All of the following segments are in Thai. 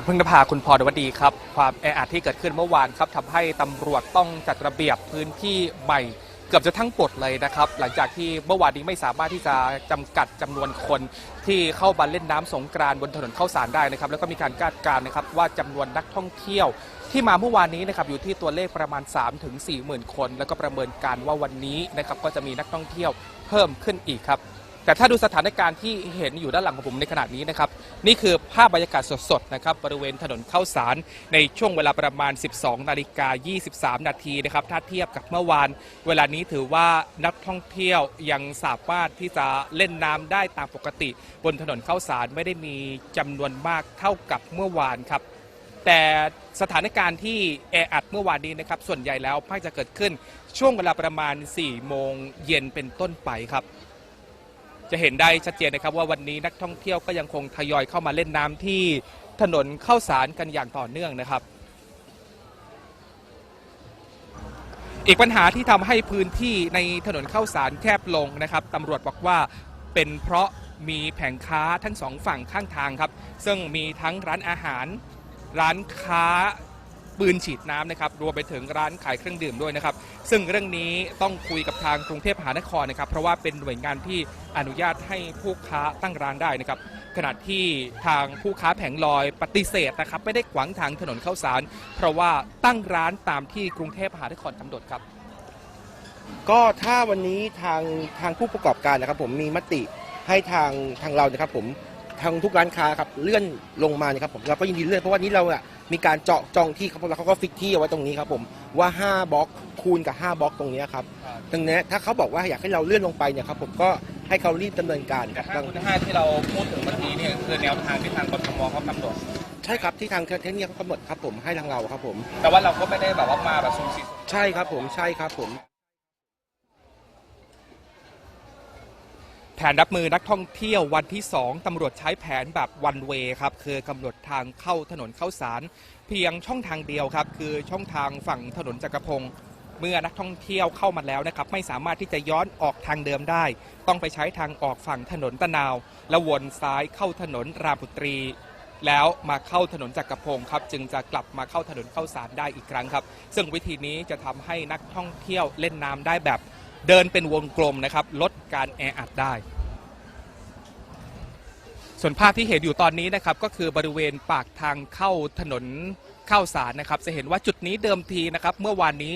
คุณพึ่งนภาคุณพรดวดีครับ ความแออัดที่เกิดขึ้นเมื่อวานครับทำให้ตำรวจต้องจัดระเบียบพื้นที่ใหม่เกือบจะทั้งปดเลยนะครับ หลังจากที่เมื่อวานนี้ไม่สามารถที่จะจำกัดจำนวนคนที่เข้ามาเล่นน้ำสงกรานบนถนนเข้าสารได้นะครับ แล้วก็มีการคาดการณ์นะครับว่าจำนวนนักท่องเที่ยวที่มาเมื่อวานนี้นะครับอยู่ที่ตัวเลขประมาณ3ถึง4หมื่นคน แล้วก็ประเมินการว่าวันนี้นะครับก็จะมีนักท่องเที่ยวเพิ่มขึ้นอีกครับ แต่ถ้าดูสถานการณ์ที่เห็นอยู่ด้านหลังของผมในขณะนี้นะครับนี่คือภาพบรรยากาศสดๆนะครับบริเวณถนนเข้าสารในช่วงเวลาประมาณ 12 นาฬิกา 23 นาทีนะครับถ้าเทียบกับเมื่อวาน เวลานี้ถือว่านักท่องเที่ยวยังสามารถที่จะเล่นน้ำได้ตามปกติ บนถนนเข้าสารไม่ได้มีจำนวนมากเท่ากับเมื่อวานครับแต่สถานการณ์ที่แออัดเมื่อวานนี้นะครับส่วนใหญ่แล้วมักจะเกิดขึ้นช่วงเวลาประมาณ 4 โมงเย็นเป็นต้นไปครับ จะเห็นได้ชัดเจนนะครับว่าวันนี้นักท่องเที่ยวก็ยังคงทยอยเข้ามาเล่นน้ำที่ถนนเข้าสารกันอย่างต่อเนื่องนะครับ อีกปัญหาที่ทำให้พื้นที่ในถนนเข้าสารแคบลงนะครับตำรวจบอกว่าเป็นเพราะมีแผงค้าทั้งสองฝั่งข้างทางครับ ซึ่งมีทั้งร้านอาหาร ร้านค้า ปืนฉีดน้ำนะครับรวมไปถึงร้านขายเครื่องดื่มด้วยนะครับ ซึ่งเรื่องนี้ต้องคุยกับทางกรุงเทพมหานครนะครับ เพราะว่าเป็นหน่วยงานที่อนุญาตให้ผู้ค้าตั้งร้านได้นะครับ ขณะที่ทางผู้ค้าแผงลอยปฏิเสธนะครับ ไม่ได้ขวางทางถนนเข้าสาร เพราะว่าตั้งร้านตามที่กรุงเทพมหานครกำหนดครับ ก็ถ้าวันนี้ทางทางผู้ประกอบการนะครับ ผมมีมติให้ทางทางเรานะครับ ผม ทางทุกร้านค้าครับเลื่อนลงมานะครับผมเราก็ยินดีเลื่อนเพราะว่านี้เราอะมีการเจาะจองที่ครับแล้วเขาก็ฟิกที่เอาไว้ตรงนี้ครับผมว่า5บล็อกคูณกับ5บล็อกตรงนี้ครับตรงนี้ถ้าเขาบอกว่าอยากให้เราเลื่อนลงไปเนี่ยครับผมก็ให้เขารีบดำเนินการครับ5คูณ5ที่เราพูดถึงเมื่อกี้เนี่ยคือแนวทางที่ทางกทมเขากำหนดใช่ครับที่ทางเทคนิคเขากำหนดครับผมให้ทางเราครับผม แต่ว่าเราก็ไม่ได้แบบว่ามาแบบสุ่มสี่สุ่มใช่ครับผมใช่ครับผม แผนรับมือนักท่องเที่ยววันที่ 2 ตำรวจใช้แผนแบบวันเวครับ คือกำหนดทางเข้าถนนเข้าสาร เพียงช่องทางเดียวครับ คือช่องทางฝั่งถนนจักรพงศ์เมื่อนักท่องเที่ยวเข้ามาแล้วนะครับ ไม่สามารถที่จะย้อนออกทางเดิมได้ ต้องไปใช้ทางออกฝั่งถนนตะนาว แล้ววนซ้ายเข้าถนนรามบุตรี แล้วมาเข้าถนนจักรพงศ์ครับ จึงจะกลับมาเข้าถนนเข้าสารได้อีกครั้งครับ ซึ่งวิธีนี้จะทำให้นักท่องเที่ยวเล่นน้ำได้แบบ เดินเป็นวงกลมนะครับลดการแออัดได้ ส่วนภาพที่เห็นอยู่ตอนนี้นะครับก็คือบริเวณปากทางเข้าถนนเข้าสารนะครับ จะเห็นว่าจุดนี้เดิมทีนะครับ เมื่อวานนี้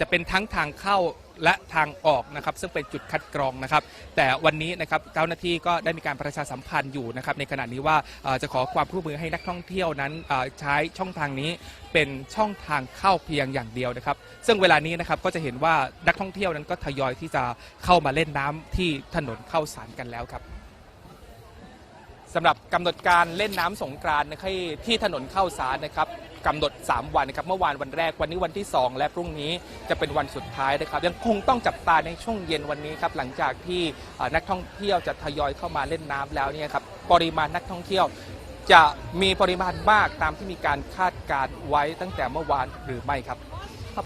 จะเป็นทั้งทางเข้า และทางออกนะครับ ซึ่งเป็นจุดคัดกรองนะครับ แต่วันนี้นะครับเจ้าหน้าที่ก็ได้มีการประชาสัมพันธ์อยู่นะครับ ในขณะนี้ว่าจะขอความร่วมมือให้นักท่องเที่ยวนั้นใช้ช่องทางนี้เป็นช่องทางเข้าเพียงอย่างเดียวนะครับ ซึ่งเวลานี้นะครับก็จะเห็นว่านักท่องเที่ยวนั้นก็ทยอยที่จะเข้ามาเล่นน้ำที่ถนนเข้าสารกันแล้วครับสำหรับกำหนดการเล่นน้ำสงกรานต์ที่ถนนเข้าสารนะครับ กำหนด 3 วันนะครับเมื่อวานวันแรกวันนี้วันที่ 2 และพรุ่งนี้จะเป็นวันสุดท้ายนะครับ ยังคงต้องจับตาในช่วงเย็นวันนี้ครับหลังจากที่นักท่องเที่ยวจะทยอยเข้ามาเล่นน้ำแล้วเนี่ยครับปริมาณนักท่องเที่ยวจะมีปริมาณมากตามที่มีการคาดการณ์ไว้ตั้งแต่เมื่อวานหรือไม่ครับ